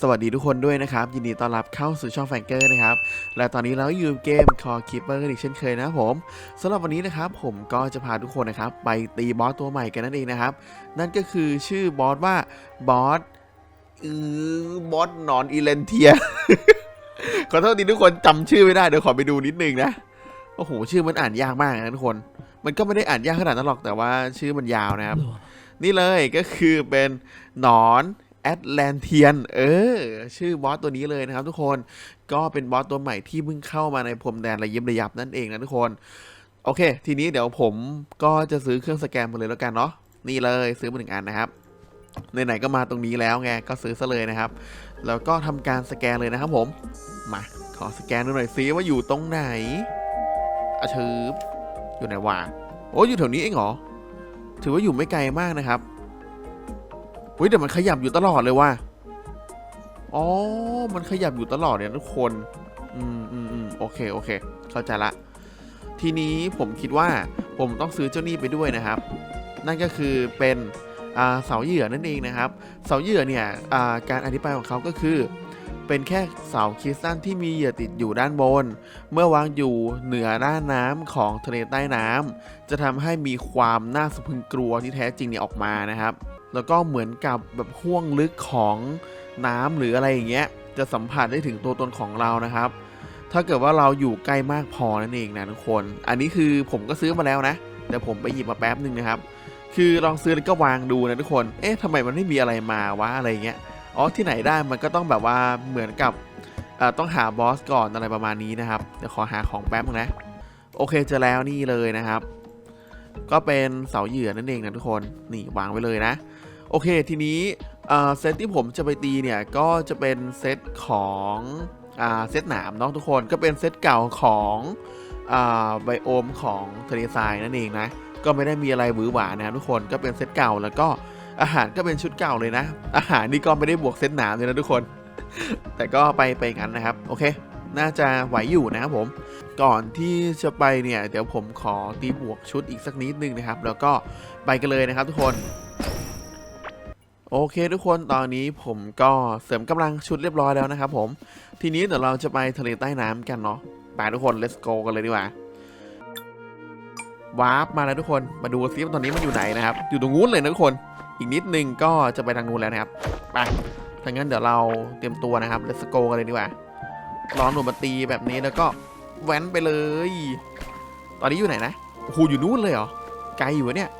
สวัสดีทุกคนด้วยนะครับ ยินดีต้อนรับเข้าสู่ช่องแฟงเกอร์นะครับ และตอนนี้เราอยู่เกม Core Keeper กันอีกเช่นเคยนะครับผมสำหรับวันนี้นะครับ ผมก็จะพาทุกคนนะครับ ไปตีบอสตัวใหม่กันนั่นเองนะครับ นั่นก็คือชื่อบอสว่าบอสอือบอสหนอนอีเลนเทียขอโทษทีทุกคนจำชื่อไม่ได้เดี๋ยวขอไปดูนิดนึงนะโอ้โหชื่อมันอ่านยากมากนะทุกคน มันก็ไม่ได้อ่านยากขนาดนั้นหรอกแต่ว่าชื่อมันยาวนะครับ นี่เลยก็คือเป็นหนอน แอตแลนเทียน เออ ชื่อบอสตัวนี้เลยนะครับทุกคน ก็เป็นบอสตัวใหม่ที่เพิ่งเข้ามาในพรมแดนระยิบระยับนั่นเองนะทุกคน โอเค ทีนี้เดี๋ยวผมก็จะซื้อเครื่องสแกนมาเลยแล้วกันเนาะ นี่เลยซื้อมาหนึ่งอันนะครับ ไหนๆก็มาตรงนี้แล้วไง ก็ซื้อซะเลยนะครับ แล้วก็ทำการสแกนเลยนะครับผม มา ขอสแกนดูหน่อยซิว่าอยู่ตรงไหนอะชืบอยู่ไหนวะ โอ้อยู่แถวนี้เองเหรอ ถือว่าอยู่ไม่ไกลมากนะครับ เฮ้ยแต่มันขยับอยู่ตลอดเลยว่ะ อ๋อ มันขยับอยู่ตลอดเนี่ยทุกคน อืมอืมอืมโอเคโอเค เข้าใจละ ทีนี้ผมคิดว่าผมต้องซื้อเจ้านี่ไปด้วยนะครับ นั่นก็คือเป็นเสาเหยื่อนั่นเองนะครับ เสาเหยื่อเนี่ยการอธิบายของเขาก็คือ เป็นแค่เสาคริสตัลที่มีเหยื่อติดอยู่ด้านบน เมื่อวางอยู่เหนือด้านน้ำของทะเลใต้น้ำจะทำให้มีความน่าสะพรึงกลัวที่แท้จริงเนี่ยออกมานะครับ แล้วก็เหมือนกับแบบห่วงลึกของน้ำหรืออะไรอย่างเงี้ย จะสัมผัสได้ถึงตัวตนของเรานะครับ ถ้าเกิดว่าเราอยู่ใกล้มากพอนั่นเองนะทุกคน อันนี้คือผมก็ซื้อมาแล้วนะ แต่ผมไปหยิบมาแป๊บหนึ่งนะครับ คือลองซื้อแล้วก็วางดูนะทุกคน เอ๊ะทำไมมันไม่มีอะไรมาวะอะไรเงี้ย อ๋อที่ไหนได้มันก็ต้องแบบว่าเหมือนกับต้องหาบอสก่อนอะไรประมาณนี้นะครับ เดี๋ยวขอหาของแป๊บนึงนะ โอเคเจอแล้วนี่เลยนะครับ ก็เป็นเสาเหยื่อนั่นเองนะทุกคน นี่วางไว้เลยนะ โอเค ทีนี้เซตที่ผมจะไปตีเนี่ย ก็จะเป็นเซตของเซตหนามเนาะทุกคนก็เป็นเซตเก่าของอไบโอมของทะเลทรายนั่นเองนะ ก็ไม่ได้มีอะไรหวือหวานะครับทุกคนก็เป็นเซตเก่าแล้วก็อาหารก็เป็นชุดเก่าเลยนะ อาหารนี่ก็ไม่ได้บวกเซตหนามเลยนะทุกคน แต่ก็ไปไปงั้นนะครับ โอเค น่าจะไหวอยู่นะครับผม ก่อนที่จะไปเนี่ย เดี๋ยวผมขอตีบวกชุดอีกสักนิดนึงนะครับ แล้วก็ไปกันเลยนะครับทุกคน โอเคทุกคนตอนนี้ผมก็เสริมกำลังชุดเรียบร้อยแล้วนะครับผม ทีนี้เดี๋ยวเราจะไปทะเลใต้น้ำกันเนาะไปทุกคน let's go กันเลยดีกว่าวาร์ปมาแล้วทุกคนมาดูซิว่าตอนนี้มันอยู่ไหนนะครับ อยู่ตรงนู้นเลยนะทุกคน อีกนิดนึงก็จะไปทางนู้นแล้วนะครับไปถ้างั้นเดี๋ยวเราเตรียมตัวนะครับ let's go กันเลยดีกว่าร้อนหนูมาตีแบบนี้แล้วก็แว้นไปเลย ตอนนี้อยู่ไหนนะโอ้โหอยู่นู้นเลยเหรอไกลอยู่เนี่ย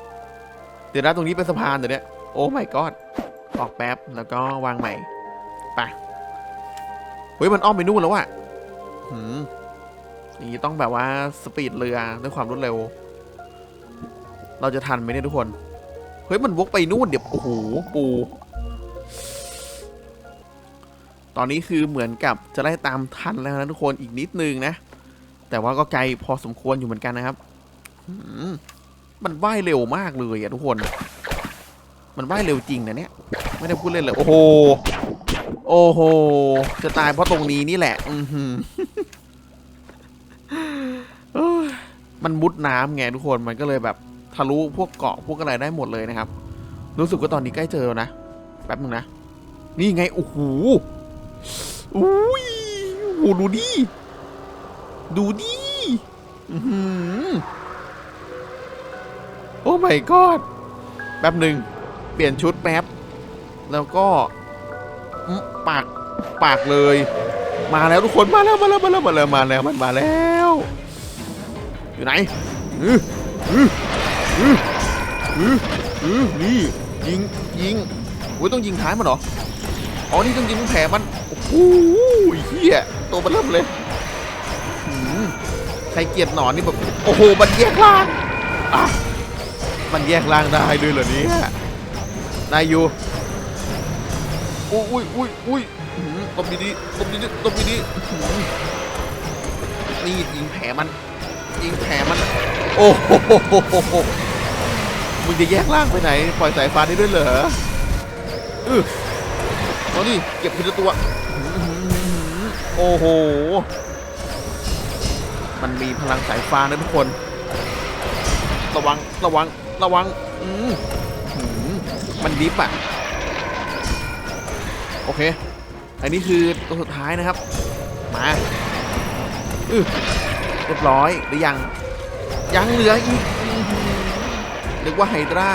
เดี๋ยวนะตรงนี้เป็นสะพานเดี๋ยวนี้โอ้ my god ออกแป๊บแล้วก็วางใหม่ไปเฮ้ยมันอ้อมไปนู่นแล้วอะหืมนี้ต้องแบบว่าสปีดเรือด้วยความรวดเร็ว เราจะทันไหมเนี่ยทุกคน เฮ้ยมันวกไปนู่นเดี๋ยวโอ้โหปู ตอนนี้คือเหมือนกับจะไล่ตามทันแล้วนะทุกคนอีกนิดนึงนะ แต่ว่าก็ไกลพอสมควรอยู่เหมือนกันนะครับมันว่ายเร็วมากเลยอะทุกคน มันว่ายเร็วจริงนะเนี่ย ไม่ได้พูดเล่นเลยโอ้โหโอ้โหจะตายเพราะตรงนี้นี่แหละ อือหือมันมุดน้ำไงทุกคนมันก็เลยแบบทะลุพวกเกาะพวกอะไรได้หมดเลยนะครับ รู้สึกว่าตอนนี้ใกล้เจอแล้วนะแป๊บนึงนะ นี่ไงโอ้โหอุ้ยโอ้โหดูดิดูดิอื้อหือโอ้ my god แป๊บหนึ่งเปลี่ยนชุดแป๊บ แล้วก็ปากปากเลย มาแล้วทุกคนมาแล้วมาแล้วมาแล้วมาแล้วมาแล้วมันมาแล้ว อยู่ไหนอืออืออืออืออือนี่ยิงยิงโอ้ยต้องยิงท้ายมันเหรออ๋อนี่ต้องยิงแผลมันโอ้โหเฮียตัวมันเริ่มเลยหืมใครเกลียดหนอนนี่แบบโอ้โหมันแยกล่างอะมันแยกล่างได้ด้วยเหรอเนี่ยนายอยู่ อุ้ยอุ้ยอุ้ยอุ้ยตบดีๆตบดีๆตบดีๆหืมนี่ยิงแผลมัน ยิงแผลมัน โอ้โหมึงจะแยกล่างไปไหน ปล่อยสายฟ้าได้ด้วยเหรออือเอาดิเก็บทีละตัว โอ้โห มันมีพลังสายฟ้านะทุกคน ระวัง ระวัง ระวัง อืมมันดิฟอะ โอเค อันนี้คือตัวสุดท้ายนะครับ มาอือเรียบร้อยหรือยัง ยังเหลืออีกอื้อหือนึกว่าไฮดรา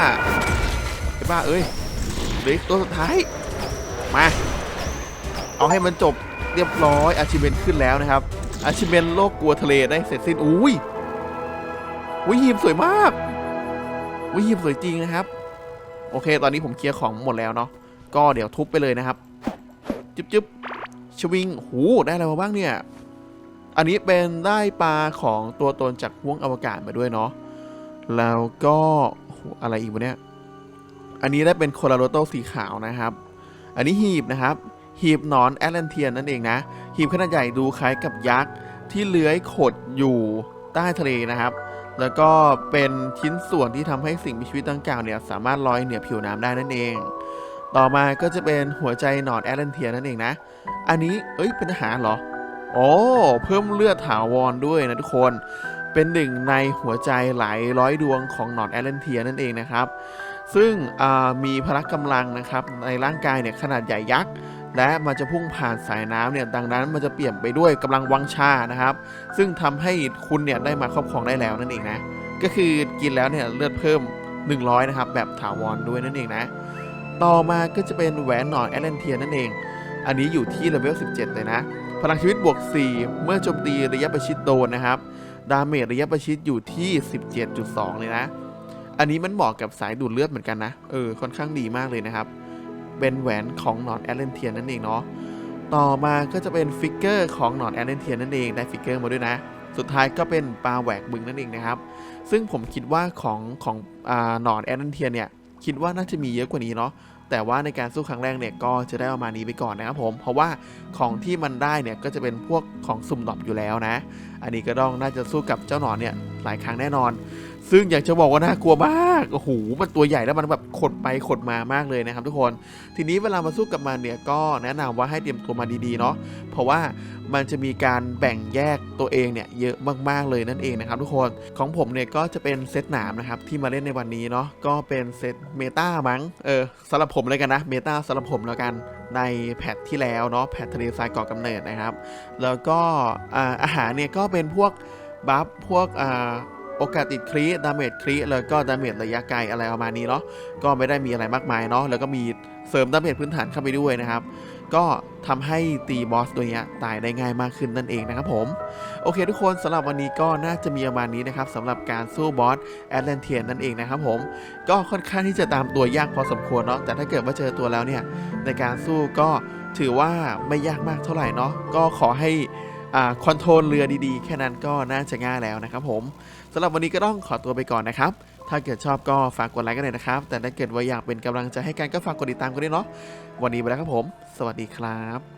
ไอ้บ้าเอ้ยเหลือตัวสุดท้าย มา เอาให้มันจบเรียบร้อยอาชิเมนขึ้นแล้วนะครับ อาชิเมนโลกกลัวทะเลได้เสร็จสิ้นอุ้ยอุ้ยหีบสวยมากอุ้ยหีบสวยจริงนะครับ โอเค ตอนนี้ผมเคลียร์ของหมดแล้วเนาะก็เดี๋ยวทุบไปเลยนะครับ จึ๊บจึ๊บชวิงหูได้อะไรมาบ้างเนี่ย อันนี้เป็นได้ปลาของตัวตนจากห้วงอวกาศมาด้วยเนาะ แล้วก็อะไรอีกวะเนี่ย อันนี้ได้เป็นโคลาโรโตสีขาวนะครับ อันนี้หีบนะครับ หีบหนอนแอตแลนเทียนนั่นเองนะ หีบขนาดใหญ่ดูคล้ายกับยักษ์ที่เลื้อยขดอยู่ใต้ทะเลนะครับ แล้วก็เป็นชิ้นส่วนที่ทำให้สิ่งมีชีวิตดังกล่าวเนี่ยสามารถลอยเหนือผิวน้ำได้นั่นเอง ต่อมาก็จะเป็นหัวใจหนอนแอตแลนเทียนั่นเองนะ อันนี้เอ้ยเป็นอาหารเหรอโอ้เพิ่มเลือดถาวรด้วยนะทุกคน เป็นหนึ่งในหัวใจหลายร้อยดวงของหนอนแอตแลนเทียนั่นเองนะครับ ซึ่งมีพละกำลังนะครับในร่างกายเนี่ยขนาดใหญ่ยักษ์และมันจะพุ่งผ่านสายน้ำเนี่ยดังนั้นมันจะเปลี่ยนไปด้วยกำลังวังชานะครับ ซึ่งทำให้คุณเนี่ยได้มาครอบครองได้แล้วนั่นเองนะ ก็คือกินแล้วเนี่ยเลือดเพิ่ม 100 นะครับ แบบถาวรด้วยนั่นเองนะ ต่อมาก็จะเป็นแหวนหนอนแอตแลนเทียนั่นเอง อันนี้อยู่ที่เลเวล 17 เลยนะ พลังชีวิตบวก 4 เมื่อโจมตีระยะประชิดโดนนะครับ ดาเมจระยะประชิดอยู่ที่ 17.2 เลยนะ อันนี้มันเหมาะกับสายดูดเลือดเหมือนกันนะ เออ ค่อนข้างดีมากเลยนะครับ เป็นแหวนของหนอนแอตแลนเทียนนั่นเองเนาะ ต่อมาก็จะเป็นฟิกเกอร์ของหนอนแอตแลนเทียนนั่นเอง ได้ฟิกเกอร์มาด้วยนะ สุดท้ายก็เป็นปลาแหวกบึงนั่นเองนะครับ ซึ่งผมคิดว่าของของอหนอนแอตแลนเทียเนี่ย คิดว่าน่าจะมีเยอะกว่านี้เนาะแต่ว่าในการสู้ครั้งแรกเนี่ยก็จะได้ประมาณนี้ไปก่อนนะครับผม เพราะว่าของที่มันได้เนี่ยก็จะเป็นพวกของสุ่มดอบอยู่แล้วนะ อันนี้ก็ต้องน่าจะสู้กับเจ้าหนอนเนี่ยหลายครั้งแน่นอน ซึ่งอยากจะบอกว่าน่ากลัวมาก โอ้โห มันตัวใหญ่แล้วมันแบบขดไปขดมามากเลยนะครับทุกคน ทีนี้เวลามาสู้กับมันเนี่ยก็แนะนำว่าให้เตรียมตัวมาดีๆเนาะ เพราะว่ามันจะมีการแบ่งแยกตัวเองเนี่ยเยอะมากๆเลยนั่นเองนะครับทุกคน ของผมเนี่ยก็จะเป็นเซตหนามนะครับที่มาเล่นในวันนี้เนาะ ก็เป็นเซตเมตามั้ง เออสำหรับผมเลยกันนะ เมตาสำหรับผมแล้วกันในแพทที่แล้วเนาะ แพททะเลทรายเกาะกำเนิดนะครับ แล้วก็อาอาหารเนี่ยก็เป็นพวกบัฟพวกอ่า โอกาสติดครีดาเมจครีแล้วก็ดาเมจระยะไกลอะไรประมาณนี้เนาะก็ไม่ได้มีอะไรมากมายเนาะแล้วก็มีเสริมดาเมจพื้นฐานเข้าไปด้วยนะครับ ก็ทำให้ตีบอสตัวเนี้ยตายได้ง่ายมากขึ้นนั่นเองนะครับผม โอเคทุกคนสำหรับวันนี้ก็น่าจะมีประมาณนี้นะครับสำหรับการสู้บอสแอตแลนเทียนนั่นเองนะครับผม ก็ค่อนข้างที่จะตามตัวยากพอสมควรเนาะแต่ถ้าเกิดว่าเจอตัวแล้วเนี่ยในการสู้ก็ถือว่าไม่ยากมากเท่าไหร่เนาะก็ขอให้ คอนโทรลเรือดีๆ แค่นั้นก็น่าจะง่ายแล้วนะครับผมสำหรับวันนี้ก็ต้องขอตัวไปก่อนนะครับ ถ้าเกิดชอบก็ฝากกดไลค์กันเลยนะครับ แต่ถ้าเกิดว่าอยากเป็นกำลังใจให้กันก็ฝากกดติดตามกันด้วยเนาะวันนี้ไปแล้วครับผม สวัสดีครับ